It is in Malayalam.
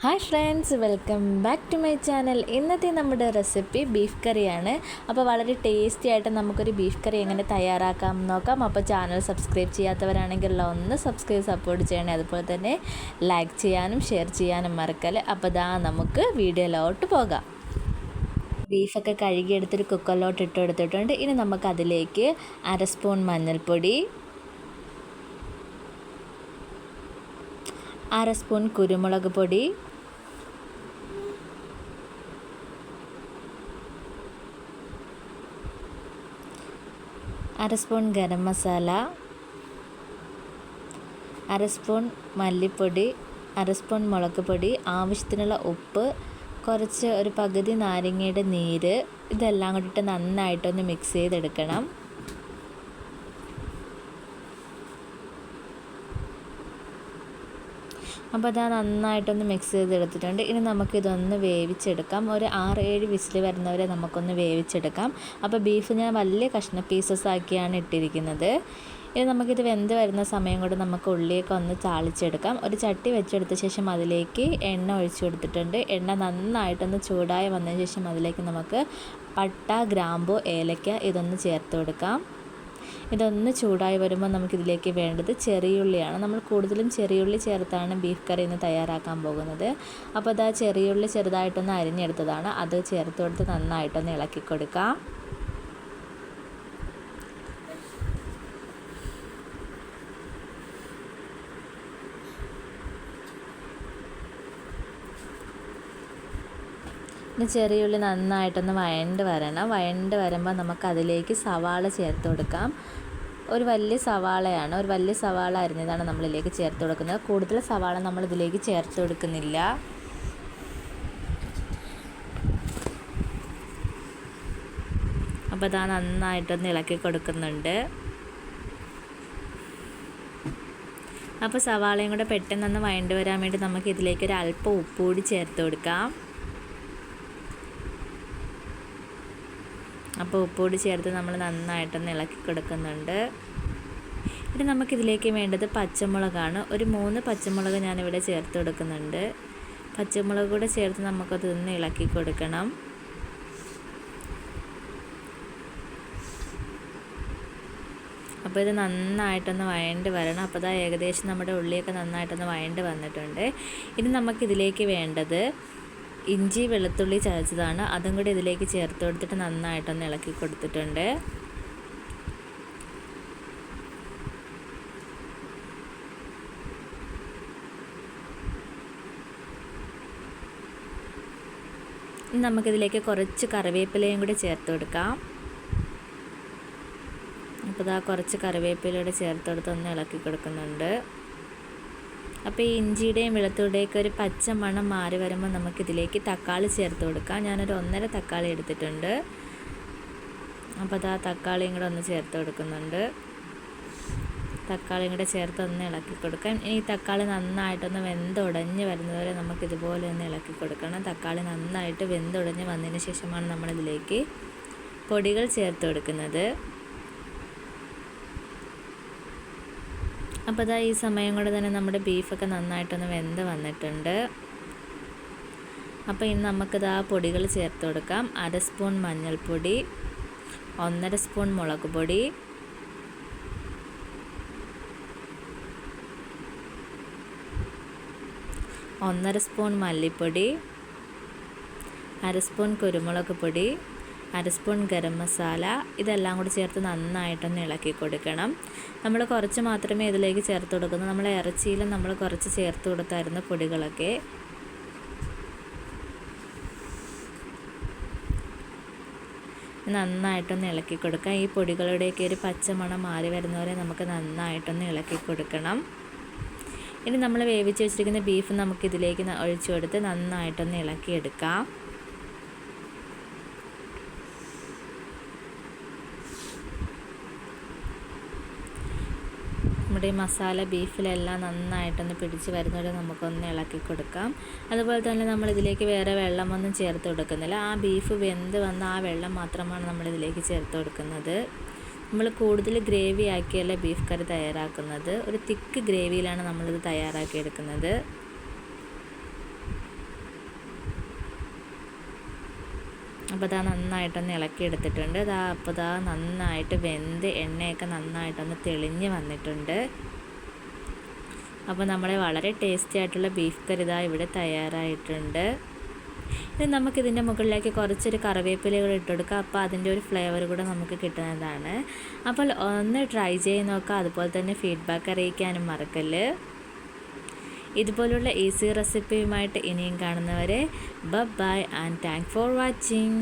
Hi friends welcome back to my channel ഇന്നത്തെ നമ്മുടെ റെസിപ്പി ബീഫ് കറിയാണ് അപ്പോൾ വളരെ ടേസ്റ്റി ആയിട്ട് നമുക്കൊരു ബീഫ് കറി എങ്ങനെ തയ്യാറാക്കാം നോക്കാം. അപ്പോൾ ചാനൽ സബ്സ്ക്രൈബ് ചെയ്യാത്തവരാണെങ്കിൽ ഒന്ന് സബ്സ്ക്രൈബ് സപ്പോർട്ട് ചെയ്യണേ. അതുപോലെ തന്നെ ലൈക്ക് ചെയ്യാനും ഷെയർ ചെയ്യാനും മറക്കൽ അപ്പോൾ ഇതാ നമുക്ക് വീഡിയോയിലോട്ട് പോകാം. ബീഫൊക്കെ കഴുകിയെടുത്തൊരു കുക്കറിലോട്ട് ഇട്ട് എടുത്തിട്ടുണ്ട് ഇനി നമുക്കതിലേക്ക് അര സ്പൂൺ മഞ്ഞൾപ്പൊടി അര സ്പൂൺ കുരുമുളക് പൊടി. അര സ്പൂൺ ഗരം മസാല. അര സ്പൂൺ മല്ലിപ്പൊടി. അര സ്പൂൺ മുളക് പൊടി. ആവശ്യത്തിനുള്ള ഉപ്പ്. കുറച്ച് ഒരു പകുതി നാരങ്ങയുടെ നീര്. ഇതെല്ലാം കൂടിയിട്ട് നന്നായിട്ടൊന്ന് മിക്സ് ചെയ്തെടുക്കണം. അപ്പോൾ അത് നന്നായിട്ടൊന്ന് മിക്സ് ചെയ്തെടുത്തിട്ടുണ്ട്. ഇനി നമുക്കിതൊന്ന് വേവിച്ചെടുക്കാം. ഒരു ആറ് ഏഴ് വിസിൽ വരുന്നവരെ നമുക്കൊന്ന് വേവിച്ചെടുക്കാം. അപ്പോൾ ബീഫ് ഞാൻ വലിയ കഷ്ണ പീസസ് ആക്കിയാണ് ഇട്ടിരിക്കുന്നത്. ഇനി നമുക്കിത് വെന്ത് വരുന്ന സമയം കൊണ്ട് നമുക്ക് ഉള്ളിയൊക്കെ ഒന്ന് ചാളിച്ചെടുക്കാം. ഒരു ചട്ടി വെച്ചെടുത്ത ശേഷം അതിലേക്ക് എണ്ണ ഒഴിച്ചു കൊടുത്തിട്ടുണ്ട്. എണ്ണ നന്നായിട്ടൊന്ന് ചൂടായി വന്നതിന് ശേഷം അതിലേക്ക് നമുക്ക് പട്ട ഗ്രാമ്പു ഏലക്ക ഇതൊന്ന് ചേർത്ത് കൊടുക്കാം. ഇതൊന്ന് ചൂടായി വരുമ്പോൾ നമുക്കിതിലേക്ക് വേണ്ടത് ചെറിയുള്ളിയാണ്. നമ്മൾ കൂടുതലും ചെറിയുള്ളി ചേർത്താണ് ബീഫ് കറി ഇന്ന് തയ്യാറാക്കാൻ പോകുന്നത്. അപ്പോൾ അത് ആ ചെറിയുള്ളി ചെറുതായിട്ടൊന്ന് അരിഞ്ഞെടുത്തതാണ്. അത് ചേർത്ത് കൊടുത്ത് നന്നായിട്ടൊന്ന് ഇളക്കി കൊടുക്കാം പിന്നെ ചെറിയുള്ളി നന്നായിട്ടൊന്ന് വഴണ്ട് വരണം. വഴണ്ട് വരുമ്പോൾ നമുക്ക് അതിലേക്ക് സവാള ചേർത്ത് കൊടുക്കാം. ഒരു വലിയ സവാളയാണ്. ഒരു വലിയ സവാള അരിഞ്ഞതാണ് നമ്മളിതിലേക്ക് ചേർത്ത് കൊടുക്കുന്നത്. കൂടുതൽ സവാള നമ്മൾ ഇതിലേക്ക് ചേർത്ത് കൊടുക്കുന്നില്ല. അപ്പോൾ അതാ നന്നായിട്ടൊന്ന് ഇളക്കി കൊടുക്കുന്നുണ്ട്. അപ്പോൾ സവാളയും കൂടെ പെട്ടെന്നൊന്ന് വഴണ്ട് വരാൻ വേണ്ടി നമുക്ക് ഇതിലേക്ക് ഒരു അല്പം ഉപ്പ് കൂടി ചേർത്ത് കൊടുക്കാം. അപ്പോൾ ഉപ്പോട് ചേർത്ത് നമ്മൾ നന്നായിട്ടൊന്ന് ഇളക്കി കൊടുക്കുന്നുണ്ട്. ഇനി നമുക്കിതിലേക്ക് വേണ്ടത് പച്ചമുളകാണ്. ഒരു മൂന്ന് പച്ചമുളക് ഞാനിവിടെ ചേർത്ത് കൊടുക്കുന്നുണ്ട്. പച്ചമുളക് കൂടെ ചേർത്ത് നമുക്കതൊന്ന് ഇളക്കി കൊടുക്കണം. അപ്പോൾ ഇത് നന്നായിട്ടൊന്ന് വഴണ്ട് വരണം. അപ്പോൾ ഇതാ ഏകദേശം നമ്മുടെ ഉള്ളിയൊക്കെ നന്നായിട്ടൊന്ന് വഴണ്ട് വന്നിട്ടുണ്ട്. ഇനി നമുക്കിതിലേക്ക് വേണ്ടത് ഇഞ്ചി വെളുത്തുള്ളി ചതച്ചതാണ്. അതും കൂടി ഇതിലേക്ക് ചേർത്ത് കൊടുത്തിട്ട് നന്നായിട്ടൊന്ന് ഇളക്കി കൊടുത്തിട്ടുണ്ട്. നമുക്കിതിലേക്ക് കുറച്ച് കറിവേപ്പിലയും കൂടി ചേർത്ത് കൊടുക്കാം. അപ്പോൾ ഇതാ കുറച്ച് കറിവേപ്പിലയുടെ ചേർത്ത് കൊടുത്ത് ഒന്ന് ഇളക്കി കൊടുക്കുന്നുണ്ട്. അപ്പോൾ ഈ ഇഞ്ചിയുടെയും വെളുത്തുള്ളിയുടെയൊക്കെ ഒരു പച്ച മണം മാറി വരുമ്പോൾ നമുക്കിതിലേക്ക് തക്കാളി ചേർത്ത് കൊടുക്കാം. ഞാനൊരു ഒന്നര തക്കാളി എടുത്തിട്ടുണ്ട്. അപ്പോൾ അത് തക്കാളിയും കൂടെ ഒന്ന് ചേർത്ത് കൊടുക്കുന്നുണ്ട്. തക്കാളിയും കൂടെ ചേർത്ത് ഒന്ന് ഇളക്കി കൊടുക്കാം. ഇനി തക്കാളി നന്നായിട്ടൊന്ന് വെന്തുടഞ്ഞ് വരുന്നവരെ നമുക്കിതുപോലെ ഒന്ന് ഇളക്കി കൊടുക്കണം. തക്കാളി നന്നായിട്ട് വെന്തുടഞ്ഞ് വന്നതിന് ശേഷമാണ് നമ്മളിതിലേക്ക് പൊടികൾ ചേർത്ത് കൊടുക്കുന്നത്. അപ്പോൾ അതാ ഈ സമയം കൊണ്ട് തന്നെ നമ്മുടെ ബീഫൊക്കെ നന്നായിട്ടൊന്ന് വെന്ത് വന്നിട്ടുണ്ട്. അപ്പോൾ ഇനി നമുക്കിത് ആ പൊടികൾ ചേർത്ത് കൊടുക്കാം. അര സ്പൂൺ മഞ്ഞൾപ്പൊടി ഒന്നര സ്പൂൺ മുളക് പൊടി ഒന്നര സ്പൂൺ മല്ലിപ്പൊടി അര സ്പൂൺ കുരുമുളക് പൊടി അര സ്പൂൺ ഗരം മസാല ഇതെല്ലാം കൂടി ചേർത്ത് നന്നായിട്ടൊന്ന് ഇളക്കി കൊടുക്കണം. നമ്മൾ കുറച്ച് മാത്രമേ ഇതിലേക്ക് ചേർത്ത് കൊടുക്കുന്നു. നമ്മൾ ഇറച്ചിയിലും നമ്മൾ കുറച്ച് ചേർത്ത് കൊടുത്തായിരുന്നു പൊടികളൊക്കെ. നന്നായിട്ടൊന്ന് ഇളക്കി കൊടുക്കാം. ഈ പൊടികളുടെയൊക്കെ ഒരു പച്ചമണം മാറി വരുന്നവരെ നമുക്ക് നന്നായിട്ടൊന്ന് ഇളക്കി കൊടുക്കണം. ഇനി നമ്മൾ വേവിച്ച് വെച്ചിരിക്കുന്ന ബീഫ് നമുക്കിതിലേക്ക് ഒഴിച്ചു കൊടുത്ത് നന്നായിട്ടൊന്ന് ഇളക്കിയെടുക്കാം. നമ്മുടെ മസാല ബീഫിലെല്ലാം നന്നായിട്ടൊന്ന് പിടിച്ച് വരുന്നവരെ നമുക്കൊന്ന് ഇളക്കി കൊടുക്കാം. അതുപോലെ തന്നെ നമ്മൾ ഇതിലേക്ക് വേറെ വെള്ളമൊന്നും ചേർത്ത് കൊടുക്കുന്നില്ല. ആ ബീഫ് വെന്ത് വന്ന ആ വെള്ളം മാത്രമാണ് നമ്മളിതിലേക്ക് ചേർത്ത് കൊടുക്കുന്നത്. നമ്മൾ കൂടുതൽ ഗ്രേവി ആക്കിയല്ല ബീഫ് കറി തയ്യാറാക്കുന്നത്? ഒരു തിക്ക് ഗ്രേവിയിലാണ് നമ്മളിത് തയ്യാറാക്കിയെടുക്കുന്നത്. അപ്പോൾ ഇതാ നന്നായിട്ടൊന്ന് ഇളക്കി എടുത്തിട്ടുണ്ട് ഇതാ അപ്പോൾ ഇതാ നന്നായിട്ട് വെന്ത് എണ്ണയൊക്കെ നന്നായിട്ടൊന്ന് തെളിഞ്ഞ് വന്നിട്ടുണ്ട്. അപ്പോൾ നമ്മുടെ വളരെ ടേസ്റ്റി ആയിട്ടുള്ള ബീഫ് കറി ഇതാ ഇവിടെ തയ്യാറായിട്ടുണ്ട്. ഇനി നമുക്കിതിന്റെ മുകളിലേക്ക് കുറച്ചൊരു കറിവേപ്പിലകൾ ഇട്ട് കൊടുക്കാം അപ്പോൾ അതിന്റെ ഒരു ഫ്ലേവർ കൂടെ നമുക്ക് കിട്ടുന്നതാണ്. അപ്പോൾ ഒന്ന് ട്രൈ ചെയ്ത് നോക്കാം. അതുപോലെ തന്നെ ഫീഡ്ബാക്ക് അറിയിക്കാനും മറക്കല്ല്. ഇതുപോലുള്ള ഈസി റെസിപ്പിയുമായിട്ട് ഇനിയും കാണുന്നവരെ ബ bye and thank for watching